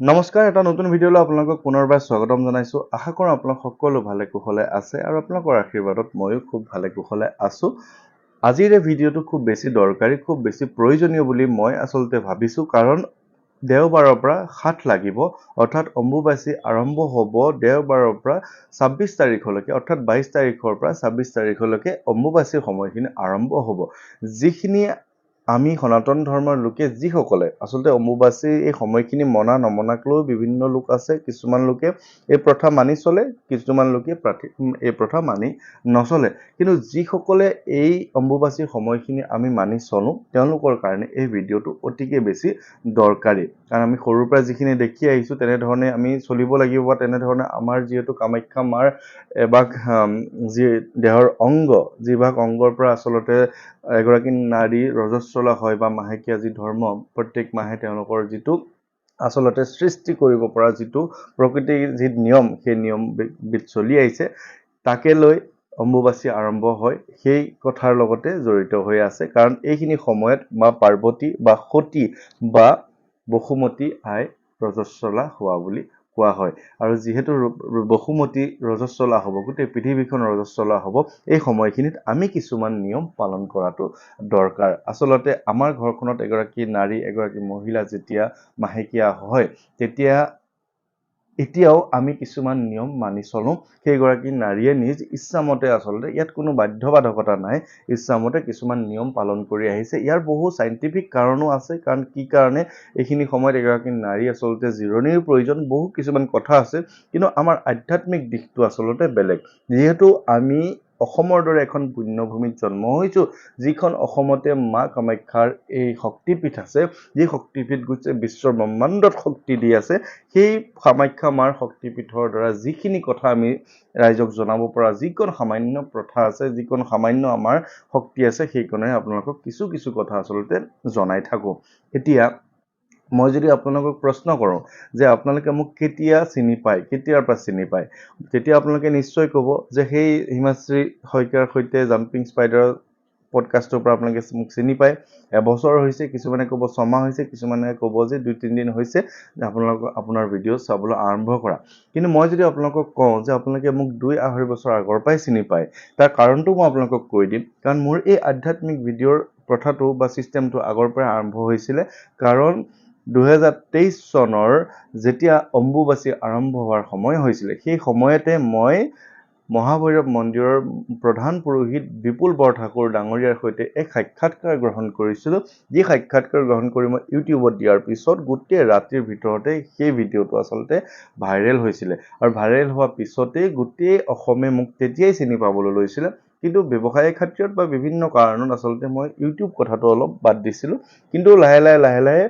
নমস্কাৰ এটা নতুন ভিডিঅ'লৈ আপোনালোকক পুনৰবাৰ স্বাগতম জনাইছোঁ। আশা কৰোঁ আপোনালোক সকলো ভালে কুশলে আছে আৰু আপোনালোকৰ আশীৰ্বাদত ময়ো খুব ভালে কুশলে আছোঁ। আজিৰ এই ভিডিঅ'টো খুব বেছি দৰকাৰী খুব বেছি প্ৰয়োজনীয় বুলি মই আচলতে ভাবিছোঁ। কাৰণ দেওবাৰৰ পৰা সাত লাগিব অৰ্থাৎ অম্বুবাচী আৰম্ভ হ'ব দেওবাৰৰ পৰা ছাব্বিছ তাৰিখলৈকে অৰ্থাৎ বাইছ তাৰিখৰ পৰা ছাব্বিছ তাৰিখলৈকে অম্বুবাচীৰ সময়খিনি আৰম্ভ হ'ব। যিখিনি আমি সনাতন ধৰ্মৰ লোকে যিসকলে আচলতে অম্বুবাচীৰ এই সময়খিনি মনা নমনাক লৈও বিভিন্ন লোক আছে কিছুমান লোকে এই প্ৰথা মানি চলে কিছুমান লোকে এই প্ৰথা মানি নচলে। কিন্তু যিসকলে এই অম্বুবাচীৰ সময়খিনি আমি মানি চলোঁ তেওঁলোকৰ কাৰণে এই ভিডিঅ'টো অতিকে বেছি দৰকাৰী। কাৰণ আমি সৰুৰ পৰা যিখিনি দেখি আহিছোঁ তেনেধৰণে আমি চলিব লাগিব বা তেনেধৰণে আমাৰ যিহেতু কামাখ্যা মাৰ এভাগ যি দেহৰ অংগ যিভাগ অংগৰ পৰা আচলতে এগৰাকী নাৰী ৰজস্বলা হয় বা মাহেকীয়া যি ধৰ্ম প্ৰত্যেক মাহে তেওঁলোকৰ যিটো আচলতে সৃষ্টি কৰিব পৰা যিটো প্ৰকৃতিৰ যি নিয়ম সেই নিয়মবিধ চলি আহিছে তাকে লৈ অম্বুবাচী আৰম্ভ হয় সেই কথাৰ লগতে জড়িত হৈ আছে। কাৰণ এইখিনি সময়ত মা পাৰ্বতী বা সতী বা বসুমতী আই ৰজস্বলা হোৱা বুলি কোৱা হয়। আৰু যিহেতু বসুমতী ৰজস্বলা হ'ব গোটেই পৃথিৱীখন ৰজস্বলা হ'ব এই সময়খিনিত আমি কিছুমান নিয়ম পালন কৰাটো দৰকাৰ। আচলতে আমাৰ ঘৰখনত এগৰাকী নাৰী এগৰাকী মহিলা যেতিয়া মাহেকীয়া হয় তেতিয়া এতিয়াও আমি কিছুমান নিয়ম মানি চলোঁ। সেইগৰাকী নাৰীয়ে নিজ ইচ্ছামতে আচলতে ইয়াত কোনো বাধ্যবাধকতা নাই। ইচ্ছামতে কিছুমান নিয়ম পালন কৰি আহিছে। ইয়াৰ বহু চাইণ্টিফিক কাৰণো আছে। কাৰণ কি কাৰণে এইখিনি সময়ত এগৰাকী নাৰী আচলতে জিৰণিৰ প্ৰয়োজন, বহু কিছুমান কথা আছে। কিন্তু আমাৰ আধ্যাত্মিক দিশটো আচলতে বেলেগ। যিহেতু আমি অসমৰ দৰে এখন পুণ্যভূমিত জন্ম হৈছোঁ যিখন অসমতে মা কামাখ্যাৰ এই শক্তিপীঠ আছে যি শক্তিপীঠ গোটেই বিশ্বৰ ব্ৰহ্মাণ্ডত শক্তি দি আছে সেই কামাখ্যা মাৰ শক্তিপীঠৰ দ্বাৰা যিখিনি কথা আমি ৰাইজক জনাব পৰা যিকণ সামান্য প্ৰথা আছে যিকণ সামান্য আমাৰ শক্তি আছে সেইকণেৰে আপোনালোকক কিছু কিছু কথা আচলতে জনাই থাকোঁ। এতিয়া মই যদি আপোনালোকক প্ৰশ্ন কৰোঁ যে আপোনালোকে মোক কেতিয়া চিনি পায় কেতিয়াৰ পৰা চিনি পায় তেতিয়া আপোনালোকে নিশ্চয় ক'ব যে সেই হিমাশ্ৰী শইকীয়াৰ সৈতে জাম্পিং স্পাইডাৰৰ পডকাষ্টৰ পৰা আপোনালোকে মোক চিনি পায়। এবছৰ হৈছে কিছুমানে ক'ব ছমাহ হৈছে কিছুমানে ক'ব যে দুই তিনিদিন হৈছে আপোনালোকক আপোনাৰ ভিডিঅ' চাবলৈ আৰম্ভ কৰা। কিন্তু মই যদি আপোনালোকক কওঁ যে আপোনালোকে মোক দুই আঢ়ৈ বছৰ আগৰ পৰাই চিনি পায় তাৰ কাৰণটো মই আপোনালোকক কৈ দিম। কাৰণ মোৰ এই আধ্যাত্মিক ভিডিঅ'ৰ প্ৰথাটো বা ছিষ্টেমটো আগৰ পৰাই আৰম্ভ হৈছিলে। কাৰণ দুহেজাৰ তেইছ চনৰ যেতিয়া অম্বুবাচী আৰম্ভ হোৱাৰ সময় হৈছিলে সেই সময়তে মই মহাভৈৰৱ মন্দিৰৰ প্ৰধান পুৰোহিত বিপুল বৰঠাকুৰ ডাঙৰীয়াৰ সৈতে এক সাক্ষাৎকাৰ গ্ৰহণ কৰিছিলোঁ। যি সাক্ষাৎকাৰ গ্ৰহণ কৰি মই ইউটিউবত দিয়াৰ পিছত গোটেই ৰাতিৰ ভিতৰতে সেই ভিডিঅ'টো আচলতে ভাইৰেল হৈছিলে আৰু ভাইৰেল হোৱাৰ পিছতেই গোটেই অসমে মোক তেতিয়াই চিনি পাবলৈ লৈছিলে। কিন্তু ব্যৱসায়িক খাতিৰত বা বিভিন্ন কাৰণত আচলতে মই ইউটিউব কথাটো অলপ বাদ দিছিলোঁ। কিন্তু লাহে লাহে লাহে লাহে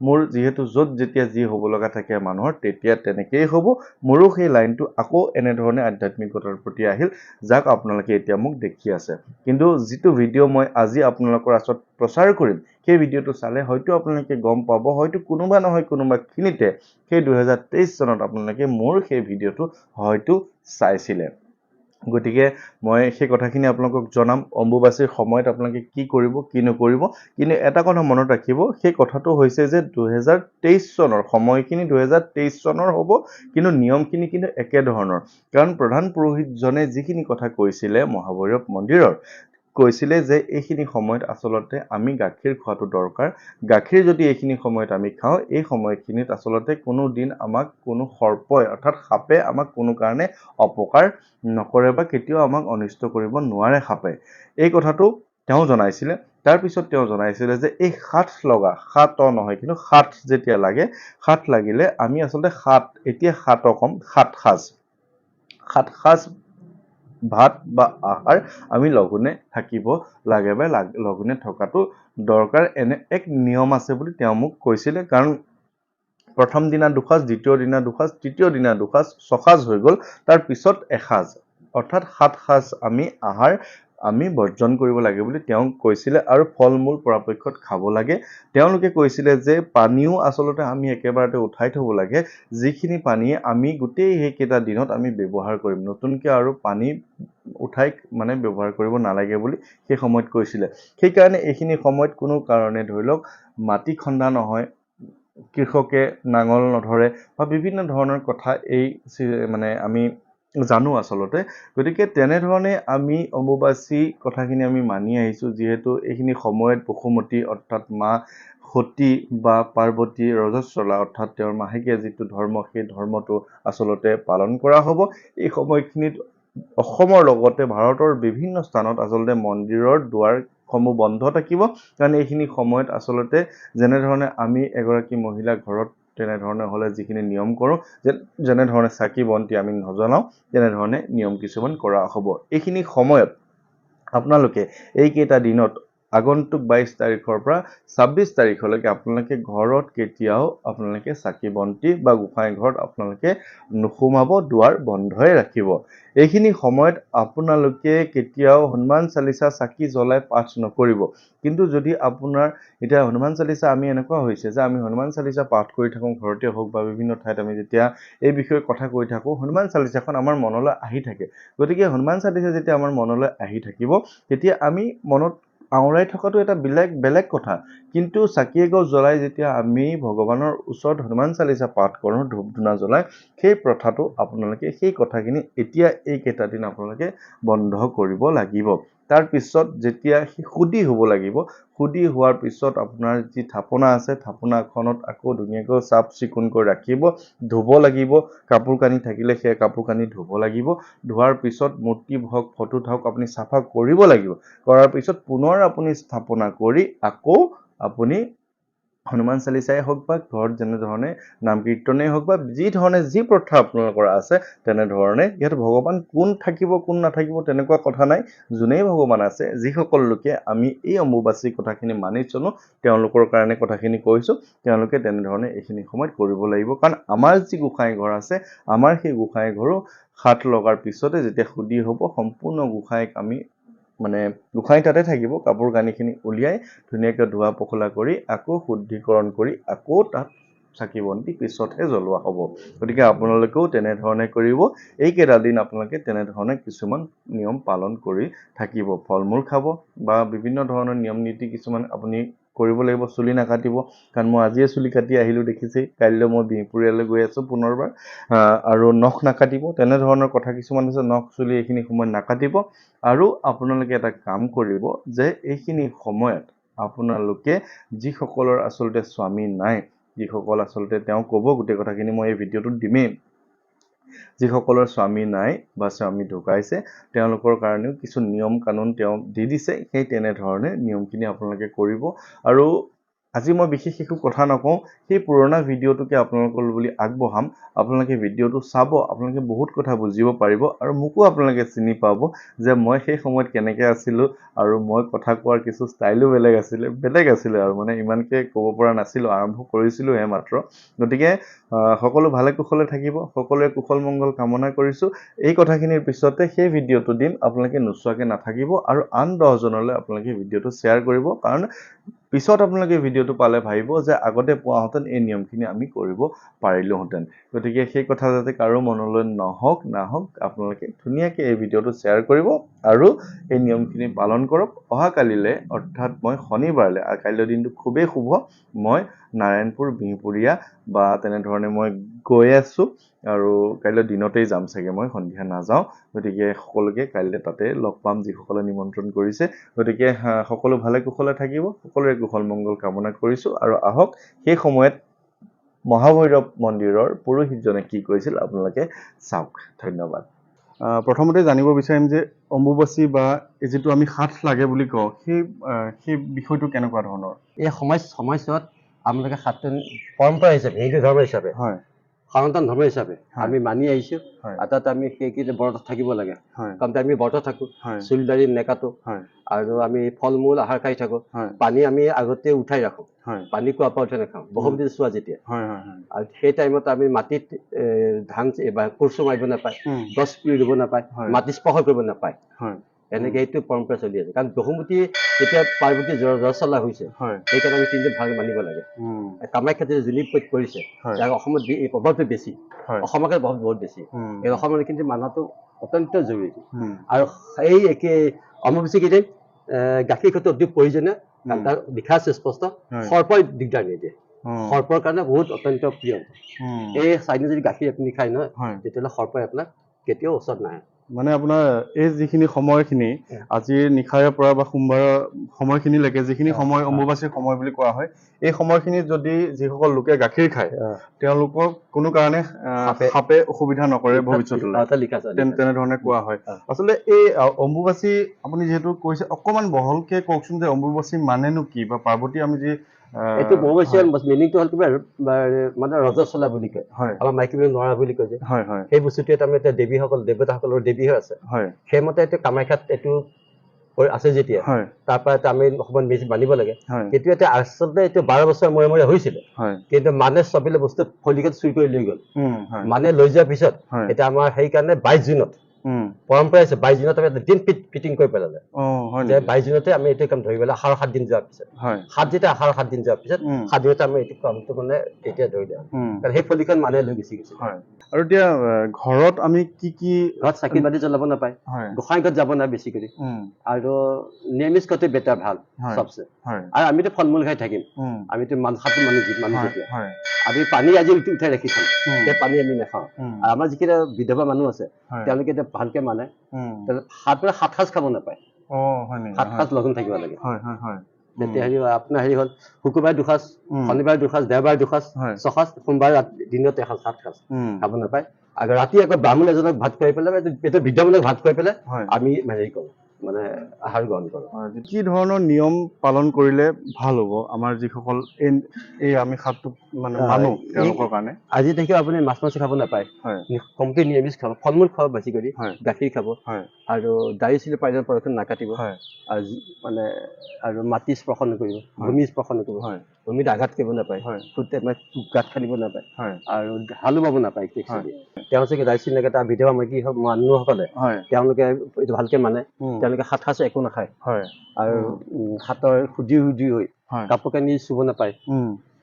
মোৰ যিহেতু য'ত যেতিয়া যি হ'ব লগা থাকে মানুহৰ তেতিয়া তেনেকেই হ'ব। মোৰো সেই লাইনটো আকৌ এনেধৰণে আধ্যাত্মিকতাৰ প্ৰতি আহিল যাক আপোনালোকে এতিয়া মোক দেখি আছে। কিন্তু যিটো ভিডিঅ' মই আজি আপোনালোকৰ আগত প্ৰচাৰ কৰিম সেই ভিডিঅ'টো চালে হয়তো আপোনালোকে গম পাব হয়তো কোনোবা নহয় কোনোবাখিনিতে সেই দুহেজাৰ তেইছ চনত আপোনালোকে মোৰ সেই ভিডিঅ'টো হয়তো চাইছিলে। গতিকে মই সেই কথাখিনি আপোনালোকক জনাম। অম্বুবাচীৰ সময়ত আপোনালোকে কি কৰিব কি নকৰিব। কিন্তু এটা কথা মনত ৰাখিব সেই কথাটো হৈছে যে দুহেজাৰ তেইছ চনৰ সময়খিনি দুহেজাৰ তেইছ চনৰ হ'ব কিন্তু নিয়মখিনি কিন্তু একেধৰণৰ। কাৰণ প্ৰধান পুৰোহিতজনে যিখিনি কথা কৈছিলে মহাভৈৰৱ মন্দিৰৰ কৈছিলে যে এইখিনি সময়ত আচলতে আমি গাখীৰ খোৱাটো দৰকাৰ। গাখীৰ যদি এইখিনি সময়ত আমি খাওঁ এই সময়খিনিত আচলতে কোনো দিন আমাক কোনো সৰ্পই অৰ্থাৎ সাপে আমাক কোনো কাৰণে অপকাৰ নকৰে বা কেতিয়াও আমাক অনিষ্ট কৰিব নোৱাৰে সাপে। এই কথাটো তেওঁ জনাইছিলে। তাৰপিছত তেওঁ জনাইছিলে যে এই সাত লগা সাত নহয় কিন্তু সাত যেতিয়া লাগে সাত লাগিলে আমি আচলতে সাত এতিয়া সাত কম সাত সাজ। সাত সাজ ভাত বা আহাৰ আমি লঘোণে থাকিব লাগে বা লঘোণে থকাটো দৰকাৰ। এনে এক নিয়ম আছে বুলি তেওঁ মোক কৈছিলে। কাৰণ প্ৰথম দিনা দুসাঁজ দ্বিতীয় দিনা দুসাঁজ তৃতীয় দিনা দুসাঁজ ছসাঁজ হৈ গ'ল। তাৰ পিছত এসাঁজ। অৰ্থাৎ সাত সাঁজ আমি আহাৰ আমি বৰ্জন কৰিব লাগে বুলি তেওঁ কৈছিলে আৰু ফল মূল পৰাপক্ষত খাব লাগে। তেওঁলোকে কৈছিলে যে পানীও আচলতে আমি একেবাৰতে উঠাই থ'ব লাগে। যিখিনি পানীয়ে আমি গোটেই সেইকেইটা দিনত আমি ব্যৱহাৰ কৰিম। নতুনকৈ আৰু পানী উঠাই মানে ব্যৱহাৰ কৰিব নালাগে বুলি সেই সময়ত কৈছিলে। সেইকাৰণে এইখিনি সময়ত কোনো কাৰণে ধৰি লওক মাটি খন্দা নহয় কৃষকে নাঙল নধৰে বা বিভিন্ন ধৰণৰ কথা এই মানে আমি জানো আচলতে। গতিকে তেনেধৰণে আমি অম্বুবাচী কথাখিনি আমি মানি আহিছোঁ যিহেতু এইখিনি সময়ত বসুমতী অৰ্থাৎ মা সতী বা পাৰ্বতী ৰজস্বলা অৰ্থাৎ তেওঁৰ মাহেকীয়া যিটো ধৰ্ম সেই ধৰ্মটো আচলতে পালন কৰা হ'ব। এই সময়খিনিত অসমৰ লগতে ভাৰতৰ বিভিন্ন স্থানত আচলতে মন্দিৰৰ দুৱাৰসমূহ বন্ধ থাকিব। কাৰণ এইখিনি সময়ত আচলতে যেনেধৰণে আমি এগৰাকী মহিলা ঘৰত তেনেধৰণে হ'লে যিখিনি নিয়ম কৰোঁ যে যেনেধৰণে চাকি বন্তি আমি নজলাওঁ তেনেধৰণে নিয়ম কিছুমান কৰা হ'ব। এইখিনি সময়ত আপোনালোকে এইকেইটা দিনত আগন্তুক বাইছ তাৰিখৰ পৰা ছাব্বিছ তাৰিখলৈকে আপোনালোকে ঘৰত কেতিয়াও আপোনালোকে চাকি বন্তি বা গোঁসাই ঘৰত আপোনালোকে নোসোমাব, দুৱাৰ বন্ধই ৰাখিব। এইখিনি সময়ত আপোনালোকে কেতিয়াও হনুমান চালিচা চাকি জ্বলাই পাঠ নকৰিব। কিন্তু যদি আপোনাৰ, এতিয়া হনুমান চালিচা আমি এনেকুৱা হৈছে যে আমি হনুমান চালিচা পাঠ কৰি থাকোঁ, ঘৰতে হওক বা বিভিন্ন ঠাইত আমি যেতিয়া এই বিষয়ে কথা কৈ থাকোঁ, হনুমান চালিচাখন আমাৰ মনলৈ আহি থাকে। গতিকে হনুমান চালিচা যেতিয়া আমাৰ মনলৈ আহি থাকিব, তেতিয়া আমি মনত আওৰাই থকাটো এটা বেলেগ বেলেগ কথা। কিন্তু চাকি এগছ জ্বলাই যেতিয়া আমি ভগৱানৰ ওচৰত হনুমান চালিচা পাঠ কৰোঁ ধূপ ধূনা জ্বলাই সেই প্ৰথাটো আপোনালোকে সেই কথাখিনি এতিয়া এইকেইটা দিন আপোনালোকে বন্ধ কৰিব লাগিব। তাৰপিছত যেতিয়া সি শুদ্ধি হ'ব লাগিব শুদ্ধি হোৱাৰ পিছত আপোনাৰ যি থাপনা আছে থাপনাখনত আকৌ ধুনীয়াকৈ চাফ চিকুণকৈ ৰাখিব ধুব লাগিব। কাপোৰ কানি থাকিলে সেই কাপোৰ কানি ধুব লাগিব। ধোৱাৰ পিছত মূৰ্তি হওক ফটো হওক আপুনি চাফা কৰিব লাগিব। কৰাৰ পিছত পুনৰ আপুনি স্থাপনা কৰি আকৌ আপুনি হনুমান চালিচাই হওক বা ঘৰত যেনেধৰণে নাম কীৰ্তনেই হওক বা যি ধৰণে যি প্ৰথা আপোনালোকৰ আছে তেনেধৰণে ইয়াত ভগৱান কোন থাকিব কোন নাথাকিব তেনেকুৱা কথা নাই। যোনেই ভগৱান আছে যিসকল লোকে আমি এই অম্বুবাচী কথাখিনি মানি চলোঁ তেওঁলোকৰ কাৰণে কথাখিনি কৈছোঁ তেওঁলোকে তেনেধৰণে এইখিনি সময়ত কৰিব লাগিব। কাৰণ আমাৰ যি গোঁসাই ঘৰ আছে আমাৰ সেই গোঁসাই ঘৰো হাত লগাৰ পিছতে যেতিয়া শুদ্ধি হ'ব সম্পূৰ্ণ গোঁসাইক আমি মানে গোঁসাই তাতে থাকিব কাপোৰ কানিখিনি উলিয়াই ধুনীয়াকৈ ধোৱা পখলা কৰি আকৌ শুদ্ধিকৰণ কৰি আকৌ তাত চাকি বন্তি পিছতহে জ্বলোৱা হ'ব। গতিকে আপোনালোকেও তেনেধৰণে কৰিব। এইকেইটা দিন আপোনালোকে তেনেধৰণে কিছুমান নিয়ম পালন কৰি থাকিব। ফল মূল খাব বা বিভিন্ন ধৰণৰ নিয়ম নীতি কিছুমান আপুনি কৰিব লাগিব চুলি নাকাটিব। কাৰণ মই আজিয়ে চুলি কাটি আহিলোঁ দেখিছেই কাইলৈ মই বিহপুৰীয়ালৈ গৈ আছোঁ পুনৰবাৰ। আৰু নখ নাকাটিব তেনেধৰণৰ কথা কিছুমান আছে নখ চুলি এইখিনি সময়ত নাকাটিব। আৰু আপোনালোকে এটা কাম কৰিব যে এইখিনি সময়ত আপোনালোকে যিসকলৰ আচলতে স্বামী নাই যিসকল আচলতে তেওঁ ক'ব গোটেই কথাখিনি মই এই ভিডিঅ'টোত দিমেই। যিসকলৰ স্বামী নাই বা স্বামী ঢুকাইছে তেওঁলোকৰ কাৰণেও কিছু নিয়ম কানুন তেওঁ দি দিছে। সেই তেনেধৰণে নিয়মখিনি আপোনালোকে কৰিব। আৰু আজি মই বিশেষ একো কথা নকওঁ সেই পুৰণা ভিডিঅ'টোকে আপোনালোকৰ বুলি আগবঢ়াম। আপোনালোকে ভিডিঅ'টো চাব আপোনালোকে বহুত কথা বুজিব পাৰিব আৰু মোকো আপোনালোকে চিনি পাব যে মই সেই সময়ত কেনেকৈ আছিলোঁ আৰু মই কথা কোৱাৰ কিছু ষ্টাইলো বেলেগ আছিলে বেলেগ আছিলে আৰু মানে ইমানকৈ ক'ব পৰা নাছিলোঁ আৰম্ভ কৰিছিলোঁহে মাত্ৰ। গতিকে সকলো ভালে কুশলে থাকিব সকলোৱে কুশল মংগল কামনা কৰিছোঁ। এই কথাখিনিৰ পিছতে সেই ভিডিঅ'টো দিম আপোনালোকে নোচোৱাকৈ নাথাকিব আৰু আন দহজনলৈ আপোনালোকে ভিডিঅ'টো শ্বেয়াৰ কৰিব। কাৰণ পিছত আপোনালোকে ভিডিঅ'টো পালে ভাবিব যে আগতে পোৱাহেঁতেন এই নিয়মখিনি আমি কৰিব পাৰিলোঁহেঁতেন। গতিকে সেই কথা যাতে কাৰো মনলৈ নহওক নাহওক আপোনালোকে ধুনীয়াকৈ এই ভিডিঅ'টো শ্বেয়াৰ কৰিব আৰু এই নিয়মখিনি পালন কৰক। অহাকালিলৈ অৰ্থাৎ মই শনিবাৰলৈ কাইলৈ দিনটো খুবেই শুভ। মই নাৰায়ণপুৰ বিহপুৰীয়া বা তেনেধৰণে মই গৈ আছোঁ আৰু কাইলৈ দিনতেই যাম চাগে মই সন্ধিয়া নাযাওঁ। গতিকে সকলোকে কাইলৈ তাতে লগ পাম যিসকলে নিমন্ত্ৰণ কৰিছে। গতিকে সকলো ভালে কুশলে থাকিব সকলোৰে কুশল মংগল কামনা কৰিছোঁ আৰু আহক সেই সময়ত মহাভৈৰৱ মন্দিৰৰ পুৰোহিতজনে কি কৈছিল আপোনালোকে চাওক। ধন্যবাদ। প্ৰথমতে জানিব বিচাৰিম যে অম্বুবাচী বা এই যিটো আমি সাত লাগে বুলি কওঁ সেই সেই বিষয়টো কেনেকুৱা ধৰণৰ? এই সময় সময়ছোৱাত আপোনালোকে সাতজন পৰম্পৰা হিচাপে হিন্দু ধৰ্ম হিচাপে হয়। সনাতন ধৰ্ম হিচাপে আমি মানি আহিছোঁ হয়। অৰ্থাৎ আমি সেইকেইটা ব্ৰতত থাকিব লাগে। হয়। আমি ব্ৰত থাকোঁ। চুল দাড়ি নেকাটো। হয়। আৰু আমি ফল মূল আহাৰ খাই থাকোঁ। হয়। পানী আমি আগতে উঠাই ৰাখোঁ। হয়। পানী খোৱা পাওঁতে নাখাওঁ। বসুমতী চোৱা যেতিয়া। হয় হয় হয়। আৰু সেই টাইমত আমি মাটিত ধান কোৰচো মাৰিব নাপায়। গছ পুলি ৰুব নাপায়। মাটি স্পৰ্শ কৰিব নাপায়। হয়। এনেকে এইটো পৰম্পৰা চলি আছে। কাৰণ বসুমতী যেতিয়া পাৰ্বতী জ্বৰ চলা হৈছে সেইকাৰণে আমি তিনিজন ভাগ মানিব লাগে। উম, কামাখ্যাত যে যোনি পইত কৰিছে অসমত এই প্ৰভাৱটো বেছি। অসমকে বহুত বহুত বেছি। এই অসমৰ কিন্তু মানাটো অত্যন্ত জৰুৰী। আৰু এই একে অমাৱস্যা কেইদিন এ, গাখীৰ খোৱাটো অতি প্ৰয়োজনীয়। কাৰণ তাৰ লিখা আছে স্পষ্ট। সৰ্পই দিগদাৰ নিদিয়ে। সৰ্পৰ কাৰণে বহুত অত্যন্ত প্ৰিয়। এই চাইনা যদি গাখীৰ আপুনি খায় নহয় হয়। তেতিয়াহ'লে সৰ্পই আপোনাক কেতিয়াও ওচৰত নাহে মানে আপোনাৰ এই যিখিনি সময়খিনি। আজিৰ নিশাৰে পৰা বা সোমবাৰৰ সময়খিনিলৈকে যিখিনি সময়। অম্বুবাচীৰ সময় বুলি কোৱা হয় এই সময়খিনিত যদি যিসকল লোকে গাখীৰ খায় তেওঁলোকক কোনো কাৰণে সাপে- অসুবিধা নকৰে ভৱিষ্যতলৈ তেনেধৰণে কোৱা হয়। আচলতে এই অম্বুবাচী আপুনি যিহেতু কৈছে অকমান বহলকে কওকচোন যে অম্বুবাচী মানেনো কি বা পাৰ্বতী আমি যি এইটো বহু মিনিংটো হ'ল কিবা মানে ৰজস্বলা বুলি কয়। আমাৰ মাইকী মানুহ নোৱাৰা বুলি কয় যে। সেই বস্তুটোৱে তাৰমানে এতিয়া দেৱীসকল দেৱতাসকলৰ দেৱী হৈ আছে। সেইমতে এতিয়া কামাখ্যাত এইটো আছে যেতিয়া। তাৰ পৰা এতিয়া আমি অকণমান বেছি মানিব লাগে। কিন্তু এতিয়া আচলতে এইটো বাৰ বছৰ মূৰে মূৰে হৈছিলে। কিন্তু মানে চবিলে বস্তু ফলিকত চুৰি কৰি লৈ গ'ল। মানে লৈ যোৱাৰ পিছত এতিয়া আমাৰ সেইকাৰণে বাইছ জুনত পৰম্পৰা আছে বাইছ জুনত আমি দিন ফিট- ফিটিং কৰি পেলালে। যে বাইছ জুনতে আমি এইটো কাম ধৰিবলৈ আহাৰৰ সাত দিন যোৱাৰ পিছত। সাত যেতিয়া আহাৰৰ সাত দিন যোৱাৰ পিছত সাত দিনতে আমি এইটো কামটো মানে তেতিয়া ধৰিলে উম, কাৰণ সেই ফলিখন মানুহে লৈ গুচি গৈছে। আৰু এতিয়া ঘৰত আমি কি কি ঘৰত চাকি বাতি জ্বলাব নাপায়। গোসাঁই ঘৰত যাব নাই বেছি কৰি আৰু নিৰামিষ খোৱাটো বেটাৰ ভাল চবচে। আৰু আমিতো ফল মূল খাই থাকিম। আমিতো মান সাতো মানুহ মানুহ যেতিয়া। আমি পানী আজি উঠি উঠাই ৰাখি উম, সেই পানী আমি নাখাওঁ। আৰু আমাৰ যিকেইটা বিধৱা মানুহ আছে তেওঁলোকে এতিয়া ভালকে মানে তেওঁলোকে সাত সাঁজ খাব নাপায়। সাত সাঁজ লঘোণ থাকিব লাগে। তেতিয়া হেৰি আপোনাৰ হেৰি হ'ল শুকুৰবাৰে দুসাঁজ শনিবাৰে দুসাঁজ দেওবাৰে দুসাঁজ ছসাঁজ সোমবাৰে দিনত এসাঁজ সাত সাঁজ খাব নাপায়। আৰু ৰাতি আকৌ ব্ৰাহ্মণ এজনক ভাত খুৱাই পেলাই এইটো- এইটো বৃদ্ধ মানুহক ভাত খুৱাই পেলাই আমি হেৰি কৰোঁ। মানে আহাৰ গ্ৰহণ কৰোঁ। কি ধৰণৰ নিয়ম পালন কৰিলে ভাল হ'ব? আমাৰ যিসকল এই আমি সাতটো মানে মানো তেওঁলোকৰ কাৰণে। আজি দেখিও আপুনি মাছ মাংস খাব নাপায়। হয়। কমকে নিৰামিষ খাব ফল মূল খাব বেছি কৰি গাখীৰ খাব। হয়। আৰু দাড়ি চিলি পাৰিলে পৰাপক্ষত নাকাটিব। হয়। আৰু মানে আৰু মাটি স্পৰ্শ নকৰিব। ভূমি স্পৰ্শ নকৰিব। হয়। ভূমিত আঘাত কৰিব নাপায়। মানে গাঁত খান্দিব নাপায়। আৰু হালো বাব নাপায় তেওঁ চাগে চিলি নাকাটা বিধৱা মাইকী হওক মানুহসকলে। হয়। তেওঁলোকে এইটো ভালকে মানে তেওঁলোকে সাত সাঁজ একো নাখায়। আৰু হাতৰ সুধি সুধি হৈ কাপোৰ কানি চুব নাপায়।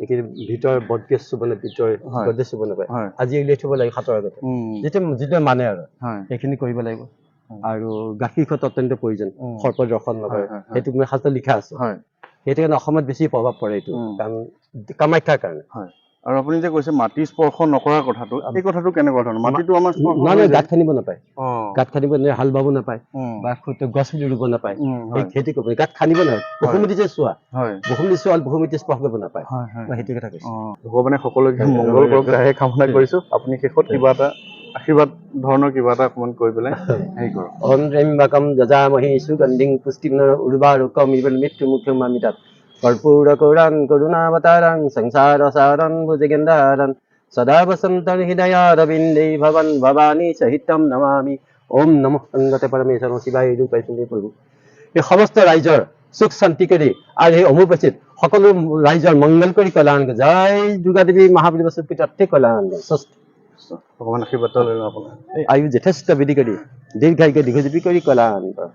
এইখিনি ভিতৰ বদগেজ চুব নাপায় ভিতৰ। গডেজ চুব নাপায়। আজি উলিয়াই থব লাগে হাতৰ আগতে। উম, যিটো যিটো মানে আৰু। সেইখিনি কৰিব লাগিব। আৰু গাখীৰ খোৱাটো অত্যন্ত প্ৰয়োজন। সৰ্প দৰ্শন নকৰে। সেইটো মানে শাস্ত্ৰত লিখা আছে। হয়। সেইটো কাৰণে অসমত বেছি প্ৰভাৱ পৰে এইটো। কাৰণ কামাখ্যাৰ কাৰণে। আৰু আপুনি যে কৈছে মাটি স্পৰ্শ নকৰাৰ কথাটো এই কথাটো কেনেকুৱা ধৰণৰ? মাটিটো আমাৰ যায়। গাঁত খান্দিব নাপায়। গাঁত খান্দিব হাল বাব নাপায় বা খুঁটে গছ পুলি ৰুব নাপায়। খেতি কৰিব গাঁত খান্দিব নাপায়। বসুমতী যে চোৱা বসুমতী চোৱা বসুমতী স্পৰ্শ কৰিব নাপায়। মই সেইটো কথা কৈছো। ভগৱানে সকলোকে মংগল কৰক। তাহে কামনা কৰিছো। আপুনি শেষত কিবা এটা আশীৰ্বাদ ধৰণৰ কিবা এটা অকণমান কৰি পেলাই হেৰি কৰক। অম ৰেম বাকম যজামহি সুগন্ধিং পুষ্টিং উৰ্বাৰুকম ইৱন মৃত্যু মুখ্যম আমিতাত কৰ্পূৰ কৌৰাণ কৰুণাৱতাৰাং সংসাৰ সাৰণ ভুজগেন্দাৰণ সদা বসন্তন হৃদয়াৰবিন্দে ভৱন ভৱানী চহিতম নমামি। ওম নম অংগতে পৰমেশ্বৰ শিৱাই ৰূপ পাইছিলে প্ৰভু। এই সমস্ত ৰাইজৰ সুখ শান্তি কৰি আৰু সেই অমুপাচিত সকলো ৰাইজৰ মংগল কৰি কল্যাণ জয় দুৰ্গা দেৱী মহাপ্ৰীৰ পিতৃ কল্যাণ। স্বস্তি। ভগৱান আশীৰ্বাদ এটা লৈ লওঁ আপোনাৰ আয়ু যথেষ্ট বৃদ্ধি কৰি, দীৰ্ঘায়ুকে দীৰ্ঘজীৱী কৰি কলা কৰে